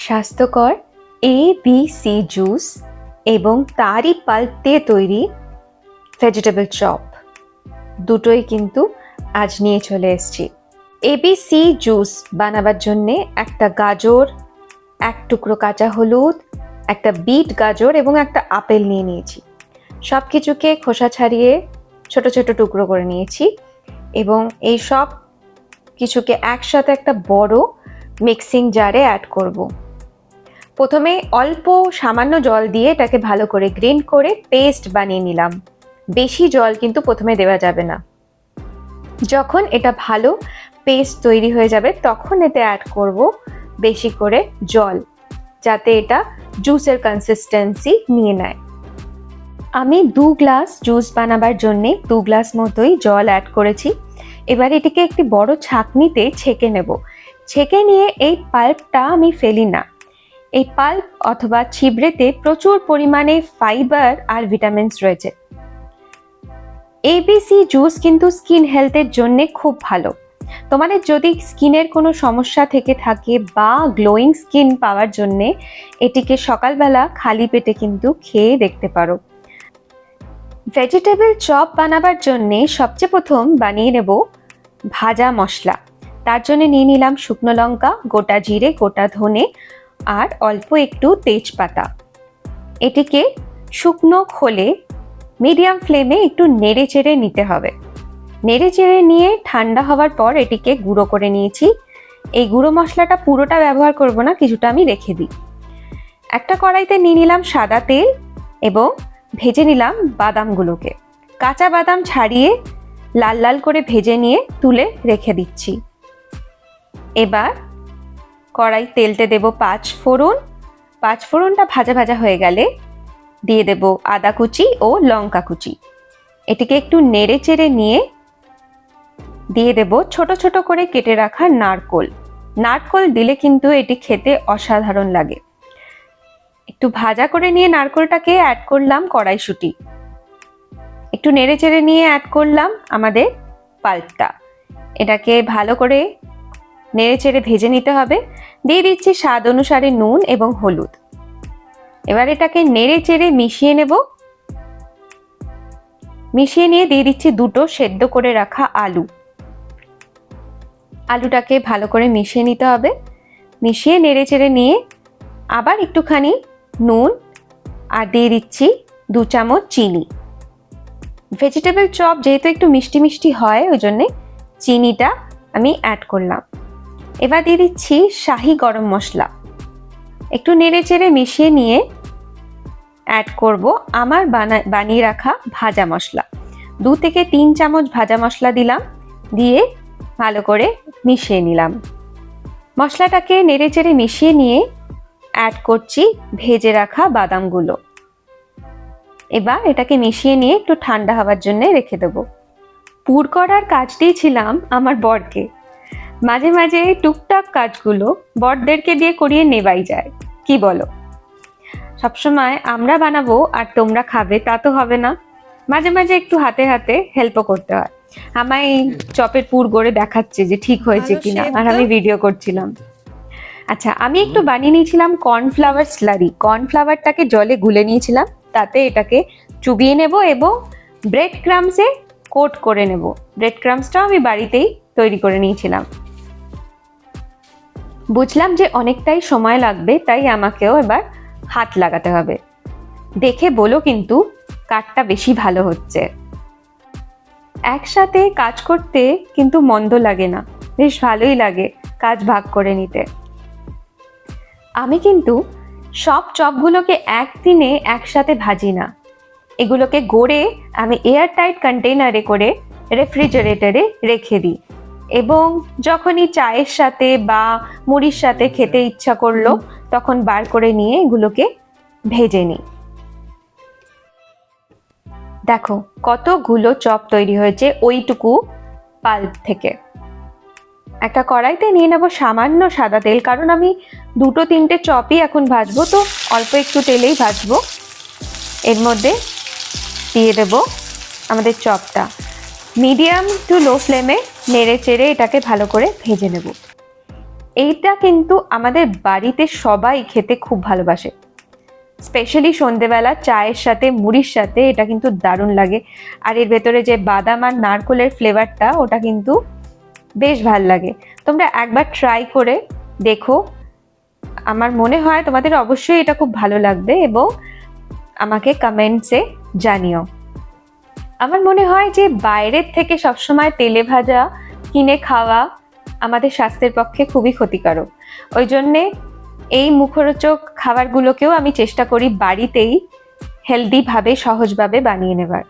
স্বাস্থ্যকর A B C juice এবং তারই পাল্প দিয়ে তৈরি ভেজিটেবল চপ দুটোই কিন্তু আজ নিয়ে চলে এসেছি। এবিসি জুস বানাবার জন্যে একটা গাজর, এক টুকরো কাঁচা হলুদ, একটা বিট গাজর এবং একটা আপেল নিয়ে নিয়েছি। সব কিছুকে খোসা ছাড়িয়ে ছোট ছোট টুকরো করে নিয়েছি এবং এই সব কিছুকে একসাথে একটা বড় মিক্সিং জারে অ্যাড করব। প্রথমে অল্প সামান্য জল দিয়ে এটাকে ভালো করে গ্রিন্ড করে পেস্ট বানিয়ে নিলাম। বেশি জল কিন্তু প্রথমে দেওয়া যাবে না। যখন এটা ভালো পেস্ট তৈরি হয়ে যাবে, তখন এতে অ্যাড করব বেশি করে জল, যাতে এটা জুসের কনসিস্টেন্সি নিয়ে নেয়। আমি দু গ্লাস জুস বানাবার জন্যে দু গ্লাস মতোই জল অ্যাড করেছি। এবার এটিকে একটি বড় ছাঁকনিতে ছেঁকে নেব। ছেঁকে নিয়ে এই পাল্পটা আমি ফেলি না। এই পাল্প অথবা ছিবড়েতে প্রচুর পরিমাণে ফাইবার আর ভিটামিনস রয়েছে। এবিসি জুস কিন্তু স্কিন হেলথের জন্য খুব ভালো। তোমাদের যদি স্কিনের কোনো সমস্যা থেকে থাকে বা গ্লোয়িং স্কিন পাওয়ার জন্যে এটিকে সকালবেলা খালি পেটে কিন্তু খেয়ে দেখতে পারো। ভেজিটেবল চপ বানাবার জন্যে সবচেয়ে প্রথম বানিয়ে নেব ভাজা মশলা। তার জন্য নিয়ে নিলাম শুকনো লঙ্কা, গোটা জিরে, গোটা ধনে আর অল্প একটু তেজপাতা। এটিকে শুকনো খোলে মিডিয়াম ফ্লেমে একটু নেড়ে চেড়ে নিতে হবে। নেড়ে চেড়ে নিয়ে ঠান্ডা হওয়ার পর এটিকে গুঁড়ো করে নিয়েছি। এই গুঁড়ো মশলাটা পুরোটা ব্যবহার করব না, কিছুটা আমি রেখে দিই। একটা কড়াইতে নিয়ে নিলাম সাদা তেল এবং ভেজে নিলাম বাদামগুলোকে। কাঁচা বাদাম ছাড়িয়ে লাল লাল করে ভেজে নিয়ে তুলে রেখে দিচ্ছি। এবার কড়াই তেলতে দেব পাঁচ ফোড়ন। পাঁচ ফোড়নটা ভাজা ভাজা হয়ে গেলে দিয়ে দেব আদা কুচি ও লঙ্কা কুচি। এটিকে একটু নেড়ে চেড়ে নিয়ে দিয়ে দেব ছোট ছোট করে কেটে রাখা নারকোল। নারকোল দিলে কিন্তু এটি খেতে অসাধারণ লাগে। একটু ভাজা করে নিয়ে নারকোলটাকে অ্যাড করলাম কড়াইশুটি। একটু নেড়ে চেড়ে নিয়ে অ্যাড করলাম আমাদের পাল্পটা। এটাকে ভালো করে নেড়ে চেড়ে ভেজে নিতে হবে। দিয়ে দিচ্ছি স্বাদ অনুসারে নুন এবং হলুদ। এবার এটাকে নেড়ে চেড়ে মিশিয়ে নেব। মিশিয়ে নিয়ে দিয়ে দিচ্ছি দুটো সেদ্ধ করে রাখা আলু। আলুটাকে ভালো করে মিশিয়ে নিতে হবে। মিশিয়ে নেড়ে চেড়ে নিয়ে আবার একটুখানি নুন আর দিয়ে দিচ্ছি দু চামচ চিনি। ভেজিটেবল চপ যেহেতু একটু মিষ্টি মিষ্টি হয়, ওই জন্যে চিনিটা আমি অ্যাড করলাম। এবার দিয়ে দিচ্ছি শাহি গরম মশলা। একটু নেড়ে চেড়ে মিশিয়ে নিয়ে অ্যাড করব আমার বানা, বানিয়ে রাখা ভাজা মশলা। দু থেকে তিন চামচ ভাজা মশলা দিলাম, দিয়ে ভালো করে মিশিয়ে নিলাম। মশলাটাকে নেড়ে চেড়ে মিশিয়ে নিয়ে অ্যাড করছি ভেজে রাখা বাদামগুলো। এবার এটাকে মিশিয়ে নিয়ে একটু ঠান্ডা হওয়ার জন্য রেখে দেবো। পুর করার কাজ দিয়েছিলাম আমার বরকে। মাঝে মাঝে টুকটাক কাজগুলো বরদেরকে দিয়ে করিয়ে নেবাই যায়। কি বলো? সবসময় আমরা বানাবো আর তোমরা খাবে তা তো হবে না। মাঝে মাঝে একটু হাতে হাতে হেল্পও করতে হয়। আমায় চপের পুর গড়ে দেখাচ্ছে যে ঠিক হয়েছে কিনা আর আমি ভিডিও করছিলাম। আচ্ছা আমি একটু বানিয়ে নিয়েছিলাম কর্নফ্লাওয়ার স্লারি কর্নফ্লাওয়ারটাকে জলে গুলে নিয়েছিলাম তাতে এটাকে চুবিয়ে নেব এবং ব্রেড ক্রামসে কোট করে নেব। ব্রেড ক্রামসটাও আমি বাড়িতেই তৈরি করে নিয়েছিলাম। বুঝলাম যে অনেকটাই সময় লাগবে, তাই আমাকেও এবার হাত লাগাতে হবে। দেখে বলো কিন্তু কাঠটা বেশি ভালো হচ্ছে। একসাথে কাজ করতে কিন্তু মন্দ লাগে না, বেশ ভালোই লাগে কাজ ভাগ করে নিতে। আমি কিন্তু সব চপগুলোকে একদিনে একসাথে ভাজি না। এগুলোকে গড়ে আমি এয়ার টাইট কন্টেনারে করে রেফ্রিজারেটরে রেখে দিই। এবং যখনই চায়ের সাথে বা মুড়ির সাথে খেতে ইচ্ছা করল, তখন বার করে নিয়ে এগুলোকে ভেজে নিই। দেখো, কতগুলো চপ তৈরি হয়েছে ওইটুকু পাল্প থেকে। একটা কড়াইতে নিয়ে নেব সামান্য সাদা তেল, কারণ আমি দুটো তিনটে চপই এখন ভাজবো, তো অল্প একটু তেলেই ভাজবো। এর মধ্যে দিয়ে দেব আমাদের চপটা। মিডিয়াম টু লো ফ্লেমে নেড়ে চেড়ে এটাকে ভালো করে ভেজে নেব। এইটা কিন্তু আমাদের বাড়িতে সবাই খেতে খুব ভালোবাসে। স্পেশালি সন্ধেবেলা চায়ের সাথে, মুড়ির সাথে এটা কিন্তু দারুণ লাগে। আর এর ভেতরে যে বাদাম আর নারকোলের ফ্লেভারটা, ওটা কিন্তু বেশ ভালো লাগে। তোমরা একবার ট্রাই করে দেখো। আমার মনে হয় তোমাদের অবশ্যই এটা খুব ভালো লাগবে এবং আমাকে কমেন্টসে জানিও। আমার মনে হয় যে বাইরের থেকে সবসময় তেলে ভাজা, কিনে খাওয়া আমাদের স্বাস্থ্যের পক্ষে খুবই ক্ষতিকারক। ওই জন্যে এই মুখরোচক খাবারগুলোকেও আমি চেষ্টা করি বাড়িতেই হেলদিভাবে সহজভাবে বানিয়ে নেবার।